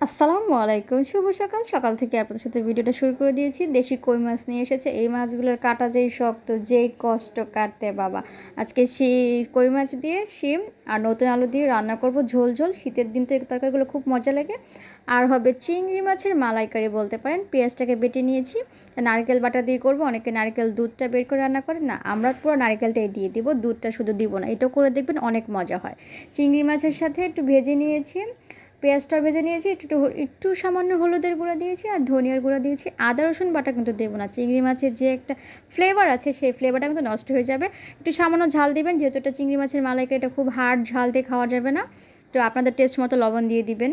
আসসালামু আলাইকুম, শুভ সকাল। সকাল থেকে আপনাদের সাথে ভিডিওটা শুরু করে দিয়েছি। দেশি কই মাছ নিয়ে এসেছে। এই মাছগুলোর কাটা যেই শক্ত যেই কষ্ট কাটতে, বাবা। আজকে সেই কই মাছ দিয়ে শিম আর নতুন আলু দিয়ে রান্না করব ঝোল ঝোল। শীতের দিন তো এই তরকারিগুলো খুব মজা লাগে। আর হবে চিংড়ি মাছের মালাইকারি বলতে পারেন। পেঁয়াজটাকে বেটে নিয়েছি। নারকেল বাটা দিয়ে করব। অনেকে নারকেল দুধটা বের করে রান্না করে। না, আমরা পুরো নারকেলটাই দিয়ে দিব। দুধটা শুধু দিব না, এটাও করে দেখবেন অনেক মজা হয়। চিংড়ি মাছের সাথে একটু ভেজে নিয়েছি। পেঁয়াজটা ভেজে নিয়েছি, একটু একটু সামান্য হলুদের গুঁড়া দিয়েছি আর ধনিয়ার গুঁড়া দিয়েছি। আদা, রসুন, বাটা কিন্তু দেবো না। চিংড়ি মাছের যে একটা ফ্লেভার আছে, সেই ফ্লেভারটা কিন্তু নষ্ট হয়ে যাবে। একটু সামান্য ঝাল দিবেন, যেহেতু এটা চিংড়ি মাছের মালাইকে এটা খুব হার্ড ঝাল দিয়ে খাওয়া যাবে না। তো আপনাদের টেস্ট মতো লবণ দিয়ে দিবেন।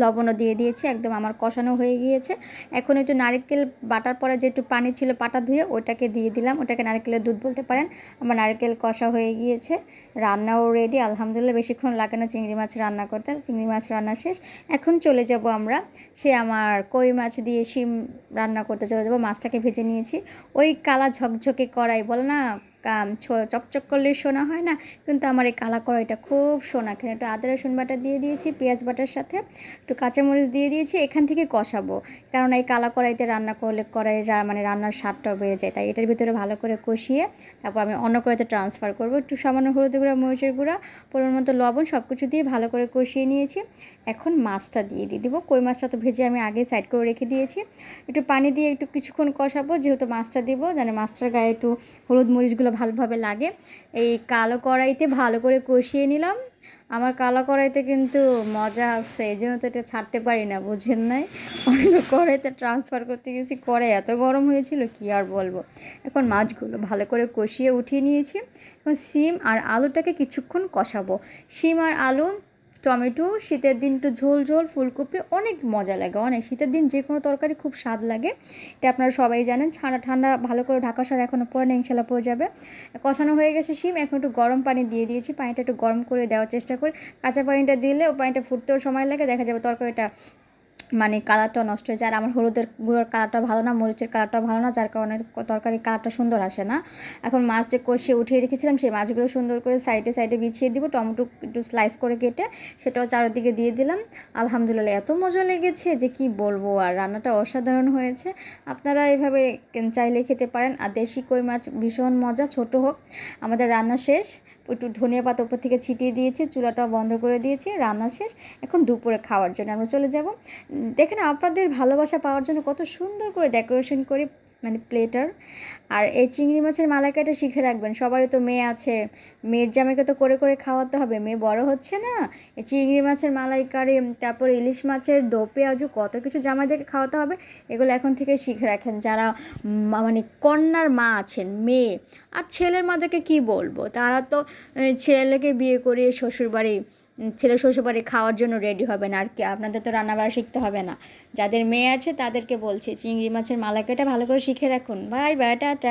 লবণও দিয়ে দিয়েছি, একদম আমার কষানো হয়ে গিয়েছে। এখন একটু নারকেল বাটার পরে যে একটু পানি ছিল পাটা ধুয়ে ওটাকে দিয়ে দিলাম। ওটাকে নারকেলের দুধ বলতে পারেন। আমার নারকেল কষা হয়ে গিয়েছে, রান্নাও রেডি আলহামদুলিল্লাহ। বেশিক্ষণ লাগে না চিংড়ি মাছ রান্না করতে, চিংড়ি মাছ রান্না শেষ। এখন চলে যাব আমরা, সে আমার কই মাছ দিয়ে শিম রান্না করতে চলে যাব। মাছটাকে ভেজে নিয়েছি। ওই কালা ঝকঝকে কড়াই, বলে না চকচক করলে সোনা হয় না? কিন্তু আমার এই কালা কড়াইটা খুব সোনা। এখানে একটু আদা, রসুন বাটা দিয়ে দিয়েছি, পেঁয়াজ বাটার সাথে একটু কাঁচামরিচ দিয়ে দিয়েছি, এখান থেকে কষাবো। কারণ এই কালা কড়াইতে রান্না করলে কড়াই মানে রান্নার স্বাদটাও বেড়ে যায়। তাই এটার ভিতরে ভালো করে কষিয়ে তারপর আমি অন্য কড়াইতে ট্রান্সফার করব। একটু সামান্য হলুদ গুঁড়া, মরিচের গুঁড়া, পরিমাণ মতো লবণ সব কিছু দিয়ে ভালো করে কষিয়ে নিয়েছি। এখন মাছটা দিয়ে দিয়ে দিব। কই মাছটা তো ভেজে আমি আগে সাইড করে রেখে দিয়েছি। একটু পানি দিয়ে একটু কিছুক্ষণ কষাবো। যেহেতু মাছটা দিব মানে মাছটার গায়ে একটু হলুদ মরিচগুলো ভালোভাবে লাগে। এই কালো কড়াইতে ভালো করে কষিয়ে নিলাম। আমার কালো কড়াইতে কিন্তু মজা আছে, এই জন্য তো এটা ছাড়তে পারি না, বুঝেন নাই? অন্য কড়াইতে ট্রান্সফার করতে গেছি, কড়াই এত গরম হয়েছিল, কি আর বলব? এখন মাছগুলো ভালো করে কষিয়ে উঠিয়ে নিয়েছি। এখন সিম আর আলুটাকে কিছুক্ষণ কষাবো। সিম আর আলু টমেটো, শীতের দিন একটু ঝোল ঝোল, ফুলকপি, অনেক মজা লাগে, অনেক। শীতের দিন যে কোনো তরকারি খুব স্বাদ লাগে। এটা আপনারা সবাই জানেন ছাড়া ঠান্ডা ভালো করে ঢাকা সার এখনও পরে না ইনশাল্লাহ পড়ে যাবে। কষানো হয়ে গেছে শিম, এখন একটু গরম পানি দিয়ে দিয়েছি, পানিটা একটু গরম করে দেওয়ার চেষ্টা করি। কাঁচা পানিটা দিলে ও পানিটা ফুটতেও সময় লাগে, দেখা যাবে তরকারিটা মানে কালারটা নষ্ট হয়ে যায় আর আমার হলুদের গুঁড়োর কালারটা ভালো না, মরিচের কালারটা ভালো না, যার কারণে তরকারির কালারটা সুন্দর আসে না। এখন মাছ যে কষিয়ে উঠিয়ে রেখেছিলাম, সেই মাছগুলো সুন্দর করে সাইডে সাইডে বিছিয়ে দিব, টমেটো একটু স্লাইস করে কেটে সেটাও চারিদিকে দিয়ে দিলাম। আলহামদুলিল্লাহ, এত মজা লেগেছে যে কি বলব, আর রান্নাটা অসাধারণ হয়েছে। আপনারা এভাবে চাইলে খেতে পারেন। আর দেশি কই মাছ ভীষণ মজা, ছোট হোক, আমাদের রান্না শেষ। একটু ধনিয়া পাতা উপর থেকে ছিটিয়ে দিয়েছি চুলাটা বন্ধ করে দিয়েছি, রান্না শেষ। এখন দুপুরে খাওয়ার জন্য আমরা চলে যাব। দেখেন, আপনাদের ভালোবাসা পাওয়ার জন্য কত সুন্দর করে ডেকোরেশন করি মানে প্লেটার আর এই চিংড়ি মাছের মালাইকাটা শিখে রাখবেন। সবারই তো মেয়ে আছে। মেয়ের জামাইকে তো করে করে খাওয়াতে হবে। মেয়ে বড় হচ্ছে না। এই চিংড়ি মাছের মালাইকারি, তারপর ইলিশ মাছের দো, পেঁয়াজু কত কিছু জামাইদেরকে খাওয়াতে হবে, এগুলো এখন থেকে শিখে রাখেন। যারা মানে কন্যার মা আছেন, মেয়ে, আর ছেলের মাদেরকে কি বলব? তারা তো ছেলেকে বিয়ে করে শ্বশুরবাড়ি ছেলে শ্বশুরবাড়ি খাওয়ার জন্য রেডি হবেন আর কি, আপনাদের তো রান্নাবাড়া শিখতে হবে না। যাদের মেয়ে আছে তাদেরকে বলছি, চিংড়ি মাছের মালাকাটা ভালো করে শিখে রাখুন। Bye bye, tata.